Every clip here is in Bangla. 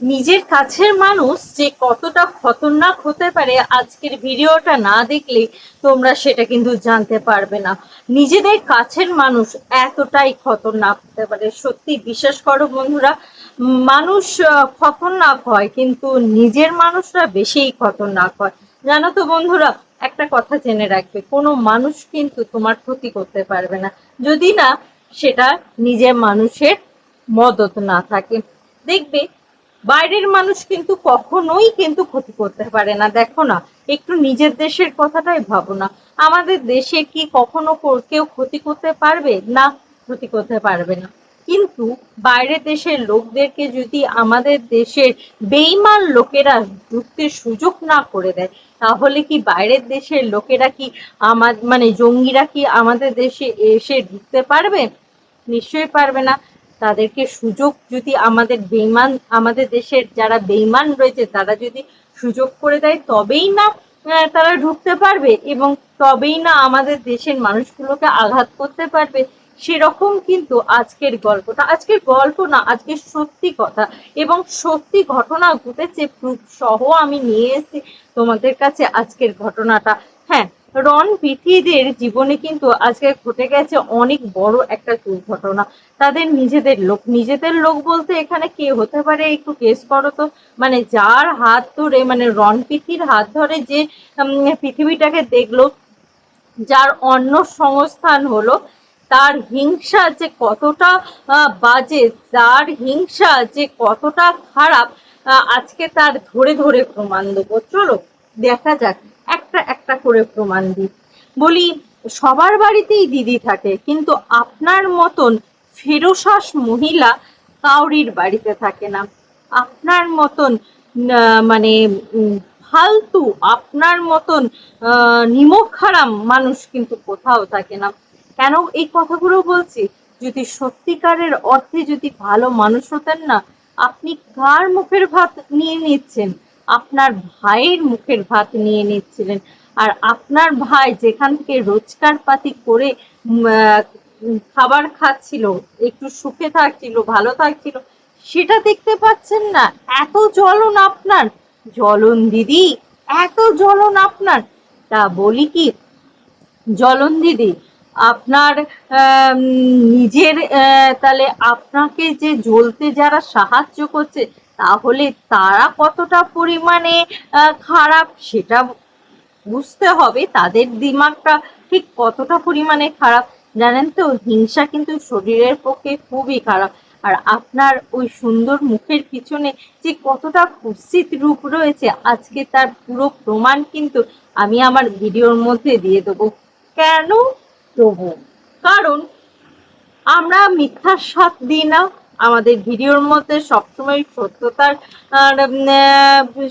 নিজের কাছের মানুষ যে কতটা খতরনাক হতে পারে আজকের ভিডিওটা না দেখলে তোমরা সেটা কিন্তু জানতে পারবে না। নিজেদের কাছের মানুষ এতটাই খতরনাক হতে পারে। সত্যি বিশ্বাস করো বন্ধুরা, মানুষ খতরনাক হয় কিন্তু নিজের মানুষরা বেশিই খতরনাক হয়। জানো তো বন্ধুরা, একটা কথা জেনে রাখবে, কোনো মানুষ কিন্তু তোমার ক্ষতি করতে পারবে না। যদি না, সেটা নিজের মানুষের মদত না থাকে। দেখবে বাইরের মানুষ কিন্তু কখনোই কিন্তু ক্ষতি করতে পারে না। দেখো না, একটু নিজের দেশের কথাটাই ভাবো না। আমাদের দেশে কি কখনো কেউ ক্ষতি করতে পারবে? না, ক্ষতি করতে পারবে না। কিন্তু বাইরের দেশের লোকদেরকে যদি আমাদের দেশের বেইমান লোকেরা ঢুকতে সুযোগ না করে দেয়, তাহলে কি বাইরের দেশের লোকেরা কি আমার মানে জঙ্গিরা কি আমাদের দেশে এসে ঢুকতে পারবে? নিশ্চয়ই পারবে না। তাদেরকে সুযোগ যদি আমাদের বেইমান, আমাদের দেশের যারা বেইমান রয়েছে, তারা যদি সুযোগ করে দেয়, তবেই না তারা ঢুকতে পারবে এবং তবেই না আমাদের দেশের মানুষগুলোকে আঘাত করতে পারবে। সেরকম কিন্তু আজকের গল্পটা। আজকের গল্প না আজকের সত্যি কথা। এবং সত্যি ঘটনা ঘটেছে, প্রুফ সহ আমি নিয়ে এসেছি তোমাদের কাছে আজকের ঘটনাটা। রন পিথিদের জীবনে কিন্তু আজকে ঘটে গেছে অনেক বড় একটা দুর্ঘটনা। তাদের নিজেদের লোক নিজেদের লোক বলতে এখানে কে হতে পারে একটু কেস করো তো। মানে যার হাত ধরে মানে রন পিথির হাত ধরে যে পৃথিবীটাকে দেখল, যার অন্য সংস্থান হলো, তার হিংসা যে কতটা বাজে, তার হিংসা যে কতটা খারাপ আজকে তার ধরে ধরে প্রমাণ দেবো। চলো, দেখা যাক। একটা করে প্রমাণ দিই। বলি, সবার বাড়িতেই দিদি থাকে, কিন্তু আপনার মতন ফেরোসাস মহিলা কাউরির বাড়িতে থাকে না। আপনার মতন মানে ফালতু, আপনার মতন নিমক হারাম মানুষ কিন্তু কোথাও থাকে না। কেন এই কথাগুলো বলছি? যদি সত্যিকারের অর্থে যদি ভালো মানুষ হতেন না, আপনি কার মুখের ভাত নিয়ে নিচ্ছেন? আপনার ভাইয়ের মুখের ভাত নিয়ে নিচ্ছিলেন। আর আপনার ভাই যেখান থেকে রোজগার পাতি করে খাবার খাচ্ছিল, একটু সুখে থাকছিল, ভালো থাকছিল, সেটা দেখতে পাচ্ছেন না। এত জ্বলন আপনার। জ্বলন দিদি, এত জ্বলন আপনার। তা বলি কি, জ্বলন দিদি, আপনার নিজের তাহলে আপনাকে যে জ্বলতে যারা সাহায্য করছে, তাহলে তারা কতটা পরিমাণে খারাপ, সেটা বুঝতে হবে তাদের দিমাগটা ঠিক কতটা পরিমাণে খারাপ। জানেন তো, হিংসা কিন্তু শরীরের পক্ষে খুবই খারাপ। আর আপনার ওই সুন্দর মুখের পিছনে যে কতটা কুৎসিত রূপ রয়েছে, আজকে তার পুরো প্রমাণ কিন্তু আমি আমার ভিডিওর মধ্যে দিয়ে দেবো। কেন দেবো কারণ আমরা মিথ্যার সাথ দিই না। আমাদের ভিডিওর মধ্যে সবসময় সত্যতার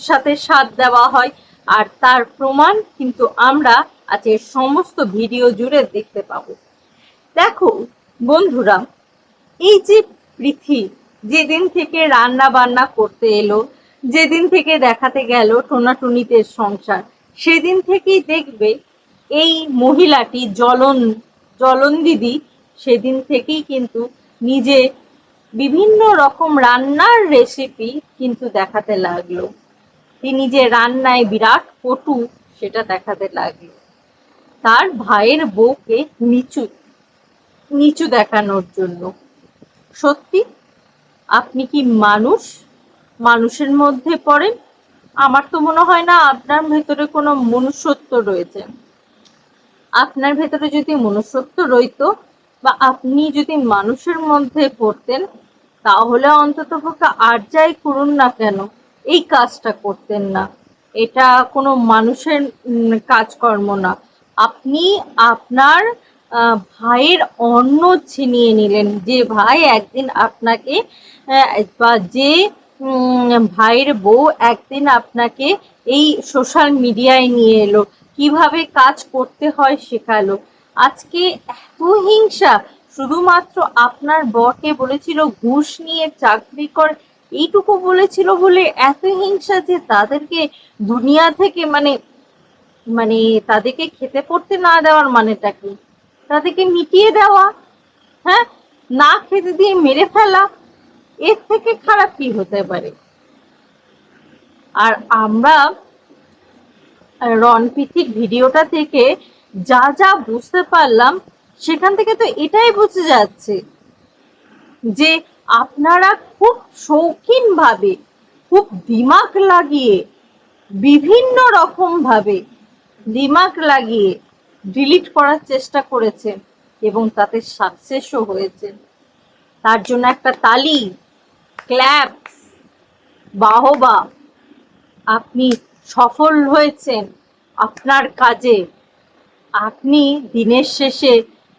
সাথে সাথ দেওয়া হয়। আর তার প্রমাণ কিন্তু আমরা আজকের সমস্ত ভিডিও জুড়ে দেখতে পাবো। দেখো বন্ধুরা, এই যে পৃথি, যেদিন থেকে রান্না বান্না করতে এলো, যেদিন থেকে দেখাতে গেল টোনাটুনিতে সংসার, সেদিন থেকেই দেখবে এই মহিলাটি জলন জ্বলন দিদি সেদিন থেকেই কিন্তু নিজে বিভিন্ন রকম রান্নার রেসিপি কিন্তু দেখাতে লাগল। তিনি যে রান্নায় বিরাট পটু, সেটা দেখাতে লাগল। তার ভাইয়ের বউকে নিচু নিচু দেখানোর জন্য। সত্যি? আপনি কি মানুষ? মানুষের মধ্যে পড়েন? আমার তো মনে হয় না আপনার ভেতরে কোনো মনুষ্যত্ব রয়েছে। আপনার ভেতরে যদি মনুষ্যত্ব রইতো বা আপনি যদি মানুষের মধ্যে পড়তেন, তাহলে অন্তত পক্ষে আর যাই করুন না কেন। এই কাজটা করতেন না। এটা কোনো মানুষের কাজকর্ম না। আপনি আপনার ভাইয়ের অন্ন ছিনিয়ে নিলেন। যে ভাই একদিন আপনাকে বা যে ভাইয়ের বউ একদিন আপনাকে এই সোশ্যাল মিডিয়ায় নিয়ে এলো, কীভাবে কাজ করতে হয় শেখালো। আজকে এত হিংসা। শুধুমাত্র আপনার বরকে বলেছিল, ঘুষ নিয়ে চাকরি কর এইটুকু বলেছিল বলে এত হিংসা যে তাদেরকে দুনিয়া থেকে মানে মানে তাদেরকে খেতে পড়তে না দেওয়ার মানেটা কি? তাদেরকে মিটিয়ে দেওয়া হ্যাঁ? না খেতে দিয়ে মেরে ফেলা, এর থেকে খারাপ কি হতে পারে? আর আমরা রনপিথির ভিডিওটা থেকে যা যা বুঝতে পারলাম, সেখান থেকে তো এটাই বুঝে যাচ্ছে যে আপনারা খুব শৌখিনভাবে, খুব দিমাগ লাগিয়ে, বিভিন্ন রকম ভাবে দিমাগ লাগিয়ে ডিলিট করার চেষ্টা করেছেন এবং তাতে সাকসেসও হয়েছে। তার জন্য একটা তালি ক্ল্যাপস বাহবা, আপনি সফল হয়েছেন আপনার কাজে। আপনি দিনের শেষে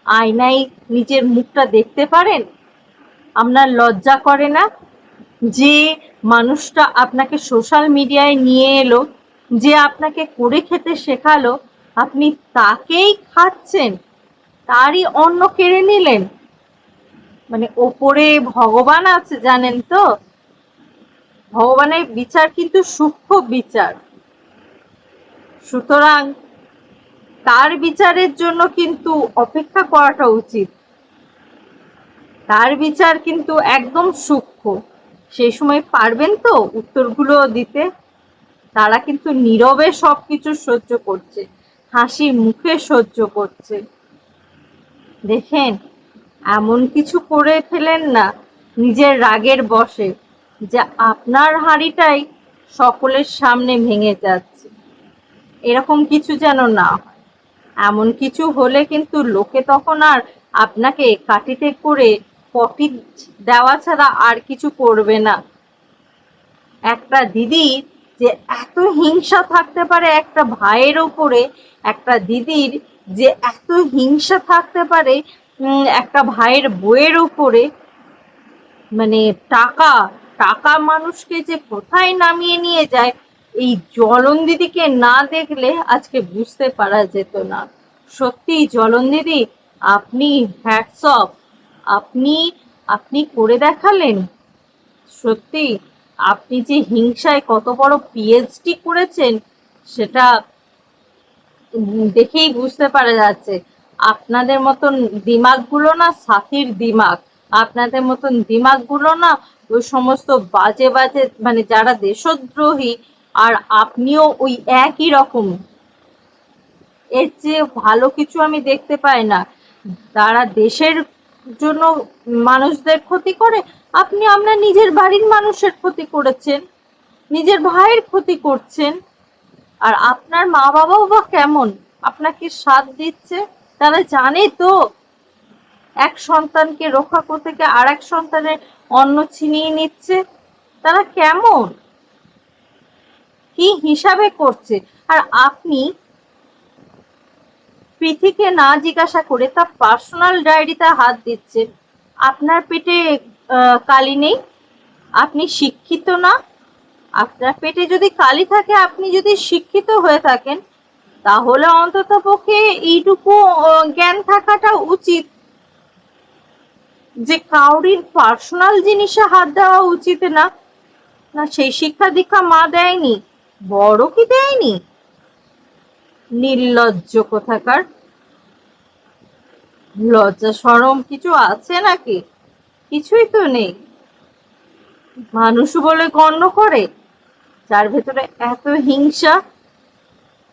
আয়নায় নিজের মুখটা দেখতে পারেন? আপনার লজ্জা করে না? যে মানুষটা আপনাকে সোশ্যাল মিডিয়ায় নিয়ে এলো, যে আপনাকে করে খেতে শেখালো, আপনি তাকেই খাচ্ছেন, তারই অন্য কেড়ে নিলেন। মানে ওপরে ভগবান আছে জানেন তো? ভগবানের বিচার কিন্তু সূক্ষ্ম বিচার। সুতরাং তার বিচারের জন্য কিন্তু অপেক্ষা করাটা উচিত। তার বিচার কিন্তু একদম সূক্ষ্ম। সেই সময় পারবেন তো উত্তরগুলো দিতে? তারা কিন্তু নীরবে সব কিছু সহ্য করছে হাসি মুখে সহ্য করছে। দেখেন, এমন কিছু করে ফেলেন না নিজের রাগের বসে যে আপনার হাঁড়িটাই সকলের সামনে ভেঙে যাচ্ছে। এরকম কিছু যেন না হয়। এমন কিছু হলে কিন্তু লোকে তখন আর আপনাকে কাটিতে করে পটি দেওয়া ছাড়া আর কিছু করবে না। একটা দিদি যে এত হিংসা থাকতে পারে একটা ভাইয়ের ওপরে, একটা দিদির যে এত হিংসা থাকতে পারে একটা ভাইয়ের বইয়ের উপরে মানে টাকা টাকা মানুষকে যে কোথায় নামিয়ে নিয়ে যায়, এই জলন দিদিকে না দেখলে আজকে বুঝতে পারা যেত না। সত্যি জলন দিদি, আপনি হ্যাটস অফ আপনি আপনি করে দেখালেন? সত্যি? আপনি যে হিংসায় কত বড় পিএইচডি করেছেন, সেটা দেখেই বুঝতে পারা যাচ্ছে। আপনাদের মতন দিমাগগুলো না সাথীর দিমাগ। আপনাদের মতন দিমাগগুলো না ওই সমস্ত বাজে বাজে মানে যারা দেশদ্রোহী, আর আপনিও ওই একই রকম। এর চেয়ে ভালো কিছু আমি দেখতে পাই না। তারা দেশের জন্য মানুষদের ক্ষতি করে, আপনি আপনার নিজের বাড়ির মানুষের ক্ষতি করেছেন, নিজের ভাইয়ের ক্ষতি করছেন, আর আপনার মা বাবাও বা কেমন? আপনাকে সাথ দিচ্ছে, তারা জানে তো। এক সন্তানকে রক্ষা করতে গিয়ে আর এক সন্তানের অন্ন ছিনিয়ে নিচ্ছে, তারা কেমন? কি হিসাবে করছে? আর আপনি পৃথিকে না জিজ্ঞাসা করে তার পার্সোনাল ডায়েরিতে হাত দিচ্ছে। আপনার পেটে কালি নেই? আপনি শিক্ষিত না? আপনার পেটে যদি কালি থাকে, আপনি যদি শিক্ষিত হয়ে থাকেন, তাহলে অন্তত পক্ষে এইটুকু জ্ঞান থাকাটা উচিত। যে কাউরির পার্সোনাল জিনিসে হাত দেওয়া উচিত না। না, সেই শিক্ষা দীক্ষা মা দেয়নি, বড় কি দেয়নি? নির্লজ্জ কোথাকার। লজ্জা সরম কিছু আছে নাকি? কিছুই তো নেই। মানুষ বলে গণ্য করে, যার ভেতরে এত হিংসা।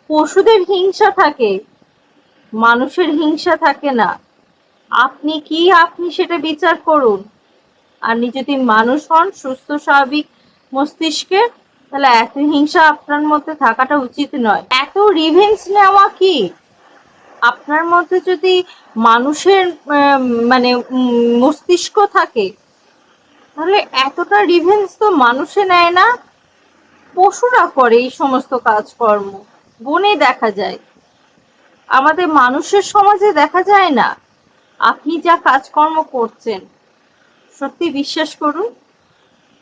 পশুদের হিংসা থাকে, মানুষের হিংসা থাকে না। আপনি কি আপনি সেটা বিচার করুন। আপনি যদি মানুষ হন সুস্থ, স্বাভাবিক মস্তিষ্কে তাহলে এত হিংসা আপনার মধ্যে থাকাটা উচিত নয়। এত রিভেন্স নেওয়া কি? আপনার মধ্যে যদি মানুষের মানে মস্তিষ্ক থাকে, তাহলে এতটা রিভেন্স তো মানুষে নেয় না। পশুরা করে এই সমস্ত কাজকর্ম। বনে দেখা যায়। আমাদের মানুষের সমাজে দেখা যায় না। আপনি যা কাজকর্ম করছেন, সত্যি বিশ্বাস করুন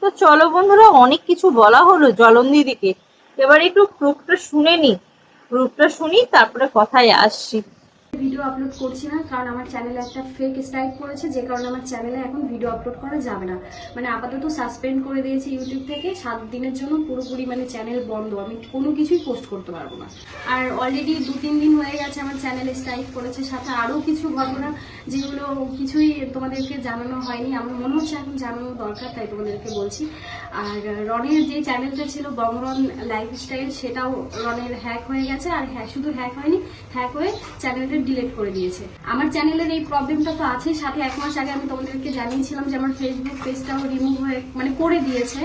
তো চলো বন্ধুরা, অনেক কিছু বলা হলো জলন দিদিকে এবার একটু প্রুফটা শুনে নি প্রুফটা শুনি, তারপরে কথায় আসছি। ভিডিও আপলোড করছি না, কারণ আমার চ্যানেলে একটা ফেক স্ট্রাইক পড়েছে, যে কারণে আমার চ্যানেলে এখন ভিডিও আপলোড করা যাবে না। মানে আপাতত সাসপেন্ড করে দিয়েছি ইউটিউব থেকে, সাত দিনের জন্য পুরোপুরি মানে চ্যানেল বন্ধ, আমি কোনো কিছুই পোস্ট করতে পারব না। আর অলরেডি দু তিন দিন হয়ে গেছে আমার চ্যানেলে স্ট্রাইক করেছে সাথে আরও কিছু ঘটনা, যেগুলো কিছুই তোমাদেরকে জানানো হয়নি, আমার মনে হচ্ছে এখন জানানো দরকার, তাই তোমাদেরকে বলছি। আর রনের যে চ্যানেলটা ছিল বংরন লাইফস্টাইল সেটাও রনের হ্যাক হয়ে গেছে, আর হ্যাঁ শুধু হ্যাক হয়নি হ্যাক হয়ে চ্যানেলটা ডিলিট করে দিয়েছে। আমার চ্যানেলের এই প্রবলেমটা তো আছে সাথে এক মাস আগে আমি তোমাদেরকে জানিয়েছিলাম যে আমার ফেসবুক পেজটাও রিমুভ হয়ে মানে করে দিয়েছে।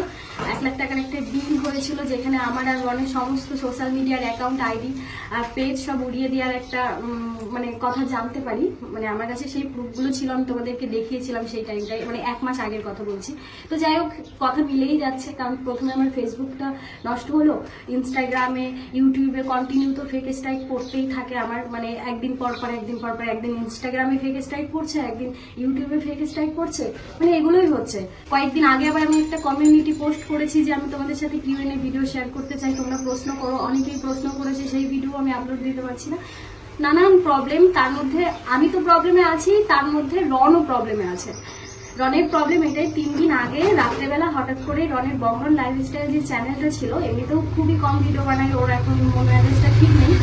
এক লাখ টাকার একটা বিল হয়েছিল যেখানে আমার আর অনেক সমস্ত সোশ্যাল মিডিয়ার অ্যাকাউন্ট আইডি আর পেজ সব উড়িয়ে দেওয়ার একটা মানে কথা জানতে পারি। মানে আমার কাছে সেই প্রুফগুলো ছিল, আমি তোমাদেরকে দেখিয়েছিলাম সেই টাইমটায় মানে এক মাস আগের কথা বলছি। তো যাই হোক, কথা মিলেই যাচ্ছে, কারণ প্রথমে আমার ফেসবুকটা নষ্ট হলো। ইনস্টাগ্রামে ইউটিউবে কন্টিনিউ তো ফেক স্ট্রাইক পড়তেই থাকে। আমার মানে একদিন পর পর একদিন পর পর, একদিন ইনস্টাগ্রামে ফেক স্ট্রাইক পড়ছে একদিন ইউটিউবে ফেক স্ট্রাইক পড়ছে মানে এগুলোই হচ্ছে। কয়েকদিন আগে আবার আমি একটা কমিউনিটি পোস্ট করেছি যে আমি তোমাদের সাথে কিউএনএ ভিডিও শেয়ার করতে চাই, তোমরা প্রশ্ন করো, অনেকেই প্রশ্ন করেছে, সেই ভিডিও আমি আপলোড দিতে পারছি না। নানান প্রবলেম তার মধ্যে আমি তো প্রবলেমে আছি, তার মধ্যে রনও প্রবলেমে আছে। রনের প্রবলেম এটাই, তিন দিন আগে রাত্রেবেলা হঠাৎ করে রনের বঙ্গন লাইফস্টাইল যে চ্যানেলটা ছিল, এমনিতেও খুবই কম ভিডিও বানায়, ওর এখন মন মেজাজটা ঠিক নেই।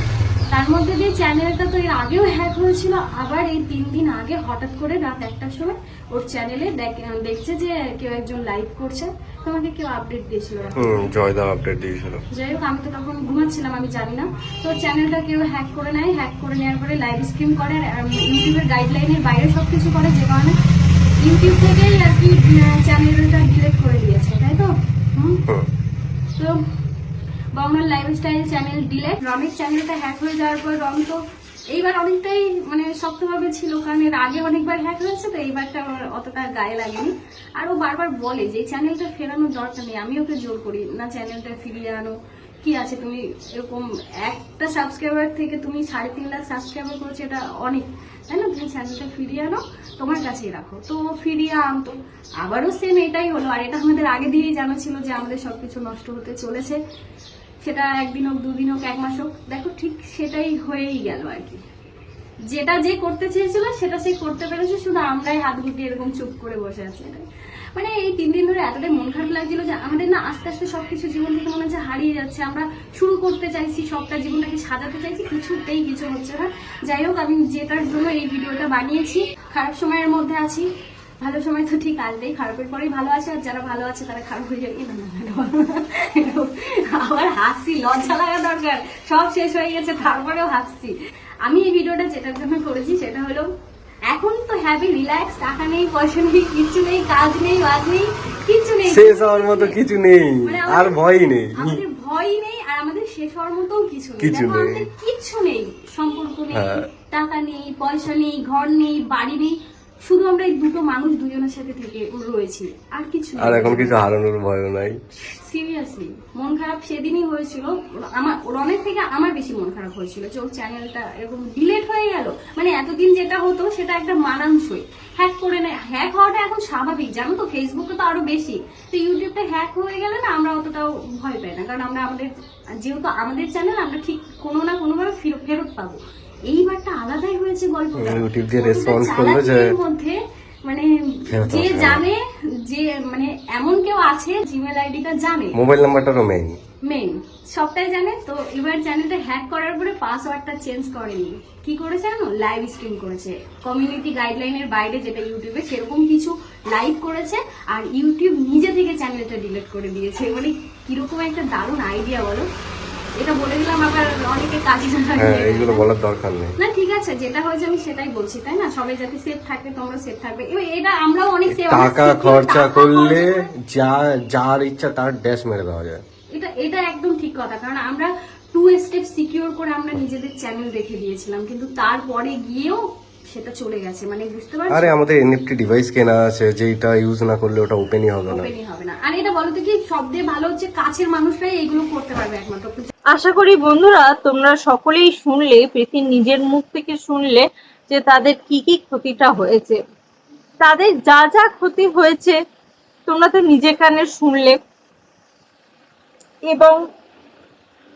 তার মধ্যে দিয়ে চ্যানেলটা তো এর আগেও হ্যাক হয়েছিল আবার এই তিন দিন আগে হঠাৎ করে রাত একটার সময় ওর চ্যানেলে দেখছে যে কেউ একজন লাইভ করছে তোমাকে কেউ আপডেট দিয়েছিল জয়দা আপডেট দিয়েছিল। যাই হোক আমি তো তখন ঘুমাচ্ছিলাম আমি জানি না। তো চ্যানেলটা কেউ হ্যাক করে নেয় হ্যাক করে নেওয়ার পরে লাইভ স্ট্রিম করে আর ইউটিউবের গাইডলাইনের বাইরে সব কিছু করে যে কারণে ইউটিউব থেকেই আর কি চ্যানেলটা ডিলেট করে দিয়েছে তাই তো? হুম? হুম। তো বঙ্গাল লাইফস্টাইল চ্যানেল ডিলেট রমের চ্যানেলটা হ্যাক হয়ে যাওয়ার পর রম তো এইবার অনেকটাই মানে শক্তভাবে ছিল, কারণ এর আগে অনেকবার হ্যাক হয়েছে, তো এইবারটা আমার অতটা গায়ে লাগেনি। আর ও বারবার বলে যে চ্যানেলটা ফেরানোর দরকার নেই, আমি ওকে জোর করি না চ্যানেলটা ফিরিয়ে আনো। কি আছে, তুমি এরকম একটা সাবস্ক্রাইবার থেকে তুমি সাড়ে তিন লাখ সাবস্ক্রাইবার করেছ, এটা অনেক, তাই না? তুমি চ্যানেলটা ফিরিয়ে আনো, তোমার কাছেই রাখো। তো ফিরিয়ে আনতো। আবারও সেম এটাই হলো, আর এটা আমাদের আগে দিয়েই জানা ছিল যে আমাদের সব কিছু নষ্ট হতে চলেছে। সেটা একদিন হোক, দুদিন হোক, এক মাস হোক, দেখো ঠিক সেটাই হয়েই গেল আর কি। যেটা যে করতে চেয়েছিল, সেটা সে করতে পেরেছে, শুধু আমরাই হাত গুটিয়ে এরকম চুপ করে বসে আছি মানে এই তিন দিন ধরে এতটাই মন খারাপ লাগছিল যে আমাদের না আস্তে আস্তে সবকিছু জীবন থেকে মনে হচ্ছে হারিয়ে যাচ্ছে, আমরা শুরু করতে চাইছি, সবটা জীবনটাকে সাজাতে চাইছি, কিছুতেই কিছু হচ্ছে না। যাই হোক, আমি যেটার জন্য এই ভিডিওটা বানিয়েছি। খারাপ সময়ের মধ্যে আছি। ভালো সময় তো ঠিক আসবেই খারাপের পরেই ভালো আছে আর যারা ভালো আছে তারা খারাপ হয়ে যাবে না। আবার হাসি লজ্জা লাগা দরকার সব শেষ হয়ে গেছে তারপরেও হাসছি। আমি এই ভিডিওটা যেটার জন্য করেছি সেটা হলো এখন তো হ্যাভি রিল্যাক্স টাকা নেই পয়সা নেই কিছু নেই কাজ নেই বাজ নেই কিচ্ছু নেই শেষ হওয়ার মতো কিছু নেই মানে আর আমাদের- ভয়ই নেই। আমাদের ভয় নেই আর আমাদের শেষ হওয়ার মতো কিছু নেই। কিছু নেই সম্পর্ক নেই হ্যাঁ। টাকা নেই পয়সা নেই ঘর নেই বাড়ি নেই শুধু আমরা এই দুটো মানুষ দুজনের সাথে থেকে রয়েছি আর কিছু আর এখন কিছু হারানোর ভয়ও নাই। সিরিয়াসলি মন খারাপ সেদিনই হয়েছিল। আমার রনের থেকে আমার বেশি মন খারাপ হয়েছিল যে ওর চ্যানেলটা এরকম ডিলেট হয়ে গেল। মানে এতদিন যেটা হতো সেটা একটা মানানসই। হ্যাক করে নেয়। হ্যাক হওয়াটা এখন স্বাভাবিক জানো তো? ফেসবুকে তো আরও বেশি। তো ইউটিউবটা হ্যাক হয়ে গেলে না আমরা অতটাও ভয় পাই না। কারণ আমরা আমাদের যেহেতু আমাদের চ্যানেল আমরা ঠিক কোনো না কোনোভাবে ফেরত পাবো। এইবারটা আলাদাই হয়েছে গল্পটা। ইউটিউব যে কতটা করল যে- মধ্যে মানে যে জানে যে মানে এমন কেউ আছে জিমেল আইডিটা জানে। মোবাইল নাম্বারটারও মেইন মেন সবটাই জানে তো এবার চ্যানেলটা হ্যাক করার পরে পাসওয়ার্ডটা চেঞ্জ করেনি। কি করেছে জানো? লাইভ স্ট্রিম করেছে। কমিউনিটি গাইডলাইনের বাইরে যেটা ইউটিউবে সেরকম কিছু লাইভ করেছে আর ইউটিউব নিজে থেকে চ্যানেলটা ডিলিট করে দিয়েছে। মানে কীরকম একটা দারুণ আইডিয়া বলো। এটা বলে দিলাম আবার অনেকে কাজে হ্যাঁ এগুলো বলার দরকার নেই। না ঠিক আছে যেটা হয়েছে আমি সেটাই বলছি তাই না? সবাই যাতে সেফ থাকে তোমরা সেফ থাকবে। এটা আমরাও অনেক সেফ টাকা খরচা করলে যা যার ইচ্ছা তার ড্যাশ মেরে দেওয়া যায়। এটা এটা একদম ঠিক কথা কারণ আমরা টু স্টেপ সিকিউর করে আমরা নিজেদের চ্যানেল রেখে দিয়েছিলাম কিন্তু তারপরে গিয়েও সেটা চলে গেছে। মানে বুঝতে পারছ? আরে আমাদের এনএফটি ডিভাইস কেনা আছে যেটা ইউজ না করলে ওটা ওপেনই হবে না। ওপেনই হবে না। আর এটা বলো তো কি সব দিয়ে ভালো হচ্ছে কাছের মানুষরাই এগুলো করতে পারবে একমাত্র। আশা করি বন্ধুরা, তোমরা সকলেই শুনলে প্রীতির নিজের মুখ থেকে শুনলে যে তাদের কি কি ক্ষতিটা হয়েছে। তাদের যা যা ক্ষতি হয়েছে, তোমরা তো নিজের কানে শুনলে। এবং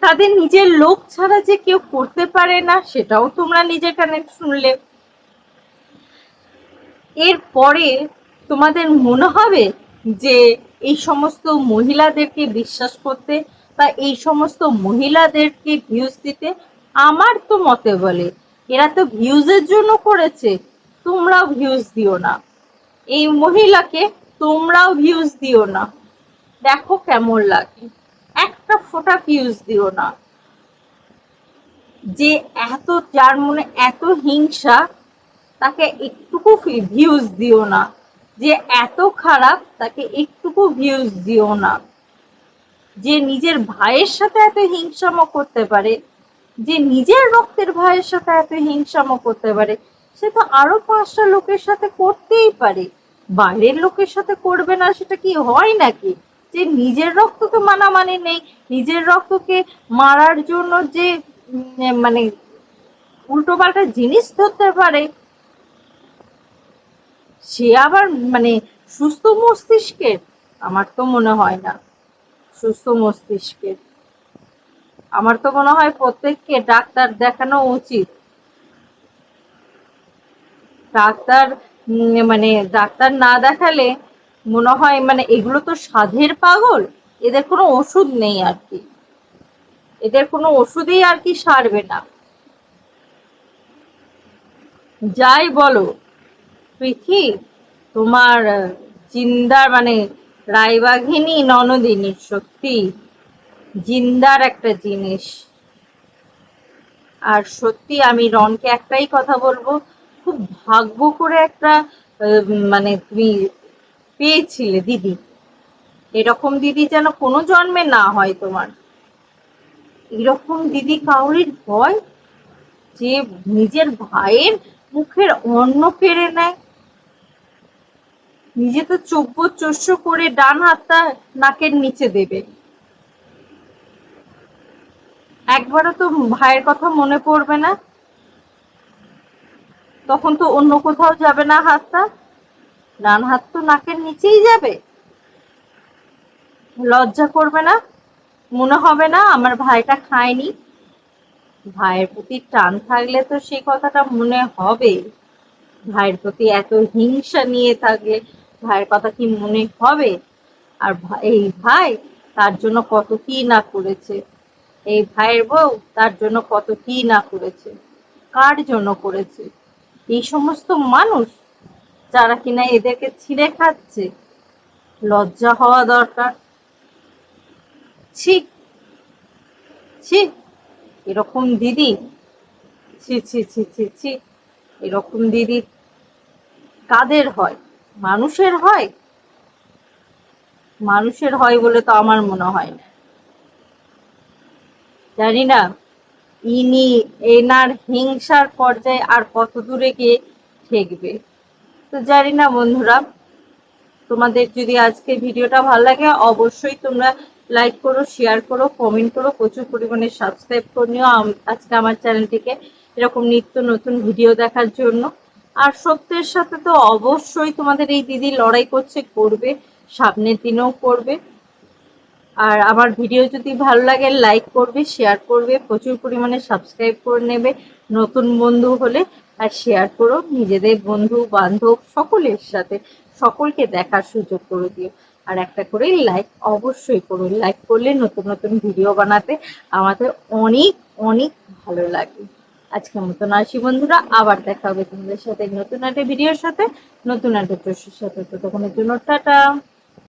তাদের নিজের লোক ছাড়া যে কেউ করতে পারে না, সেটাও তোমরা নিজের কানে শুনলে। এরপরে তোমাদের মনে হবে যে এই সমস্ত মহিলাদেরকে বিশ্বাস করতে বা এই সমস্ত মহিলাদেরকে ভিউজ দিতে আমার তো মতে বলে। এরা তো ভিউজের জন্য করেছে, তোমরাও ভিউজ দিও না। এই মহিলাকে তোমরাও ভিউজ দিও না। দেখো কেমন লাগে। একটা ফোঁটা ভিউজ দিও না। যে এত, যার মনে এত হিংসা, তাকে একটুকু ভিউজ দিও না। যে এত খারাপ, তাকে একটুকু ভিউজ দিও না। যে নিজের ভাইয়ের সাথে এত হিংসাম করতে পারে, যে নিজের রক্তের ভাইয়ের সাথে এত হিংসাম করতে পারে, সে তো আরও পাঁচটা লোকের সাথে করতেই পারে। বাইরের লোকের সাথে করবে না, সেটা কি হয় নাকি? যে নিজের রক্ত তো মানামানি নেই, নিজের রক্তকে মারার জন্য যে মানে উল্টো পাল্টা জিনিস ধরতে পারে, সে আবার মানে সুস্থ মস্তিষ্কের, আমার তো মনে হয় না। সুস্থ মস্তিষ্কের আমার তো মনে হয় প্রত্যেককে ডাক্তার দেখানো উচিত। ডাক্তার মানে ডাক্তার না দেখালে মনে হয় মানে এগুলো তো সাধের পাগল। এদের কোনো ওষুধ নেই আর কি। এদের কোনো ওষুধেই আর কি সারবে না। যাই বলো পৃথি তোমার জিন্দার মানে রায়বাঘিনী ননদিনী, সত্যি জিন্দার একটা জিনিস। আর সত্যি আমি রনকে একটাই কথা বলব, খুব ভাগ্য করে একটা মানে তুমি পেয়েছিলে দিদি। এরকম দিদি যেন কোনো জন্মে না হয় তোমার। এরকম দিদি কাউরির হয় যে নিজের ভাইয়ের মুখের অন্ন কেড়ে নেয়? নিজে তো চব্য চস্য করে ডান হাতটা নাকের নিচে দেবে। একবারও তো ভাইয়ের কথা মনে পড়বে না। তখন তো অন্য কোথাও যাবে না হাতটা। ডান হাত তো নাকের নিচেই যাবে। লজ্জা করবে না, মনে হবে না আমার ভাইটা খায়নি। ভাইয়ের প্রতি টান থাকলে তো সেই কথাটা মনে হবে। ভাইয়ের প্রতি এত হিংসা নিয়ে থাকলে ভাইয়ের কথা কি মনে হবে? আর এই ভাই তার জন্য কত কি না করেছে? এই ভাইয়ের বউ তার জন্য কত কি না করেছে? কার জন্য করেছে? এই সমস্ত মানুষ যারা কিনা এদেরকে ছিঁড়ে খাচ্ছে, লজ্জা হওয়া দরকার। ছি ছি, এরকম দিদি। ছি ছি ছি ছি ছি, এরকম দিদি কাদের হয়? মানুষের হয়? মানুষের হয় বলে তো আমার মনে হয় না। জানি না, ইনি এনার হিংসার পর্যায়ে আর কত দূরে গিয়ে ঠেকবে। তো জানি না বন্ধুরা, তোমাদের যদি আজকে ভিডিওটা ভালো লাগে, অবশ্যই তোমরা লাইক করো শেয়ার করো কমেন্ট করো, প্রচুর পরিমাণে সাবস্ক্রাইব করে নিও। আজকে আমার চ্যানেলটিকে এরকম নিত্য নতুন ভিডিও দেখার জন্য। আর সত্যের সাথে তো অবশ্যই তোমাদের এই দিদি লড়াই করছে, করবে, সামনের দিনেও করবে। আর আমার ভিডিও যদি ভালো লাগে লাইক করবে শেয়ার করবে, প্রচুর পরিমাণে সাবস্ক্রাইব করে নেবে। নতুন বন্ধু হলে আর শেয়ার করো, নিজেদের বন্ধু, বান্ধব, সকলের সাথে, সকলকে দেখার সুযোগ করে দিও। আর একটা করে লাইক অবশ্যই করো। লাইক করলে নতুন নতুন ভিডিও বানাতে আমাদের অনেক অনেক ভালো লাগে। আজকের মতন আসি বন্ধুরা, আবার দেখা হবে তোমাদের সাথে নতুন একটা ভিডিওর সাথে, নতুন একটা প্রশ্নের সাথে। তো তখন জন্য টাটা।